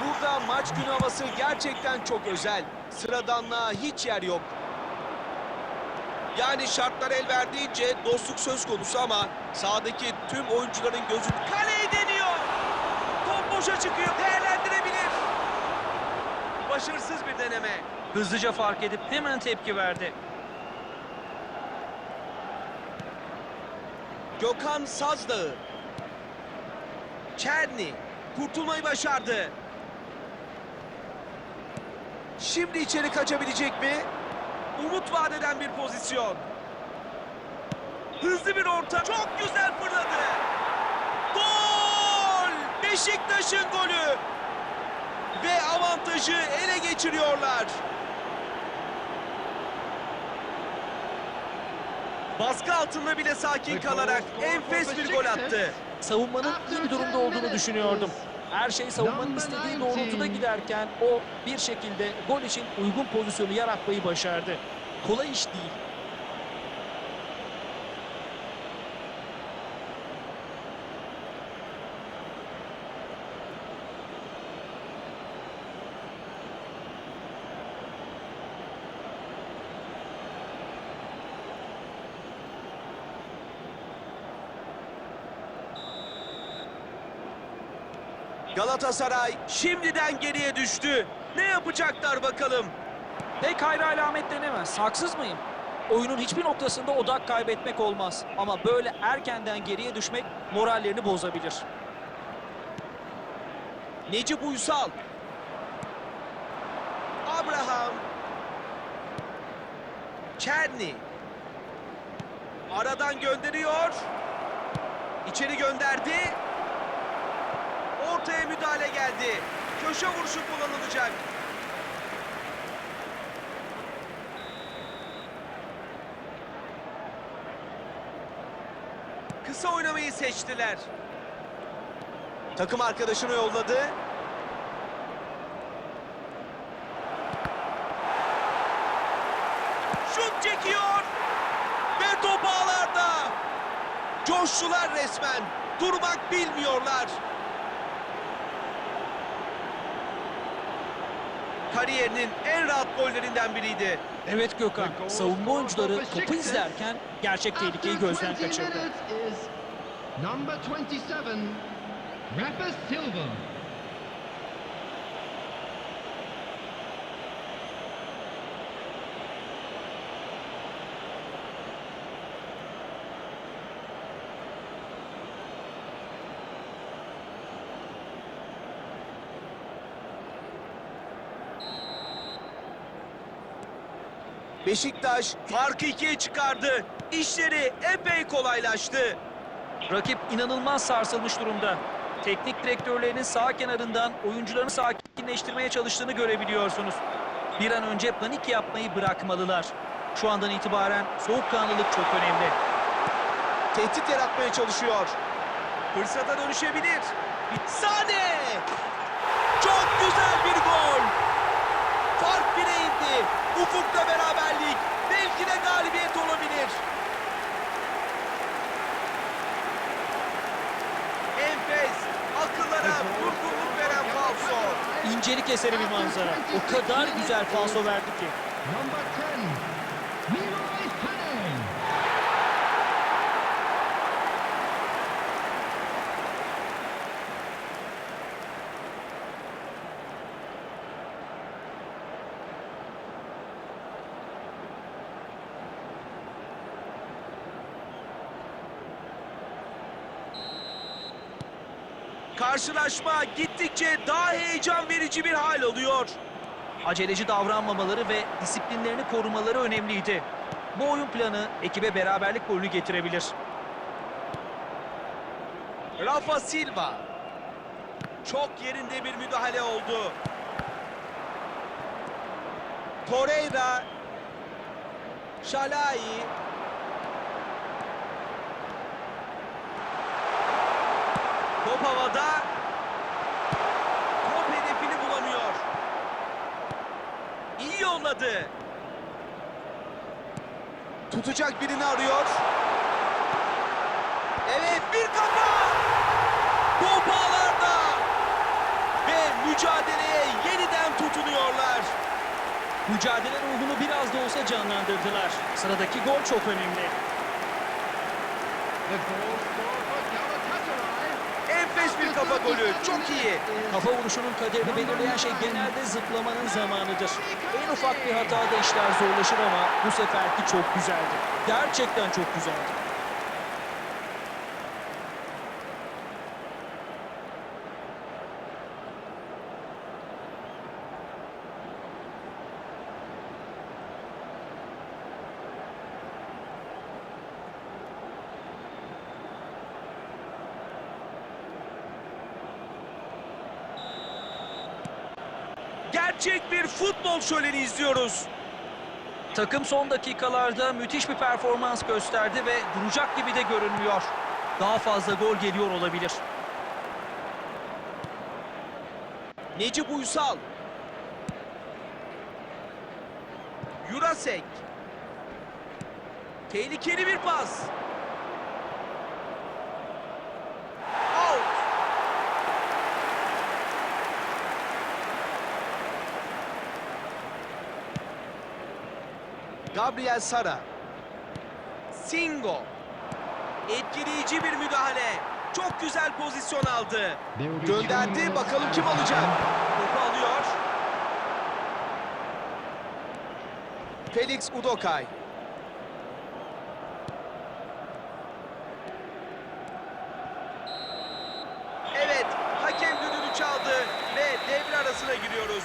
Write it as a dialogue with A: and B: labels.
A: Burada maç günü havası gerçekten çok özel. Sıradanlığa hiç yer yok. Yani şartlar el verdiğince dostluk söz konusu ama sahadaki tüm oyuncuların gözü kaleye deniyor. Top boşa çıkıyor. Değerlendirebilir. Başarısız bir deneme.
B: Hızlıca fark edip hemen tepki verdi.
A: Gökhan Sazdağı. Çerni kurtulmayı başardı. Şimdi içeri kaçabilecek mi? Umut vadeden bir pozisyon. Hızlı bir orta. Çok güzel fırladı. Gol! Beşiktaş'ın golü. Ve avantajı ele geçiriyorlar. Baskı altında bile sakin kalarak enfes bir gol attı.
C: Savunmanın iyi bir durumda olduğunu düşünüyordum. Her şey savunmanın istediği doğrultuda giderken o bir şekilde gol için uygun pozisyonu yaratmayı başardı. Kolay iş değil.
A: Galatasaray şimdiden geriye düştü. Ne yapacaklar bakalım?
C: Pek hayra alamet denemez. Haksız mıyım? Oyunun hiçbir noktasında odak kaybetmek olmaz. Ama böyle erkenden geriye düşmek morallerini bozabilir.
A: Necip Uysal. Abraham. Çerni. Aradan gönderiyor. İçeri gönderdi. Ortaya müdahale geldi. Köşe vuruşu kullanılacak. Kısa oynamayı seçtiler. Takım arkadaşını yolladı. Şut çekiyor. Ve top ağlarda. Coştular resmen. Durmak bilmiyorlar. Kariyerinin en rahat gollerinden biriydi.
C: Evet Gökhan, savunma oyuncuları topu izlerken gerçek tehlikeyi gözden kaçırdı.
D: Number 27, Rafa Silva.
A: Beşiktaş farkı ikiye çıkardı. İşleri epey kolaylaştı.
C: Rakip inanılmaz sarsılmış durumda. Teknik direktörlerinin sağ kenarından oyuncularını sakinleştirmeye çalıştığını görebiliyorsunuz. Bir an önce panik yapmayı bırakmalılar. Şu andan itibaren soğukkanlılık çok önemli.
A: Tehdit yaratmaya çalışıyor. Fırsata dönüşebilir. Sane! Çok güzel bir gol. Fark bire indi. Ufukta beraberlik. Belki de galibiyet olabilir. Enfes. Akıllara durgunluk veren falso.
C: İncelik eseri bir manzara. O kadar güzel falso verdi ki.
D: Number 10, Leroy Sané.
A: Karşılaşma gittikçe daha heyecan verici bir hal alıyor.
C: Aceleci davranmamaları ve disiplinlerini korumaları önemliydi. Bu oyun planı ekibe beraberlik golünü getirebilir.
A: Rafa Silva. Çok yerinde bir müdahale oldu. Torreira. Şalai. Top havada. Top hedefini bulamıyor. İyi yolladı. Tutacak birini arıyor. Evet bir kafa. Top ağlarda. Ve mücadele
C: Mücadele ruhunu biraz da olsa canlandırdılar. Sıradaki gol çok önemli.
A: Enfes bir kafa golü. Çok iyi.
C: Kafa vuruşunun kaderini belirleyen şey genelde zıplamanın zamanıdır. En ufak bir hatada işler zorlaşır ama bu seferki çok güzeldi. Gerçekten çok güzeldi.
A: Gerçek bir futbol şöleni izliyoruz.
C: Takım son dakikalarda müthiş bir performans gösterdi ve duracak gibi de görünmüyor. Daha fazla gol geliyor olabilir.
A: Necip Uysal. Jurasek. Tehlikeli bir pas. Gabriel Sara. Singo. Etkileyici bir müdahale. Çok güzel pozisyon aldı. Gönderdi. Bakalım kim alacak? Topu alıyor. Felix Udokay. Evet, hakem düdüğünü çaldı ve devre arasına giriyoruz.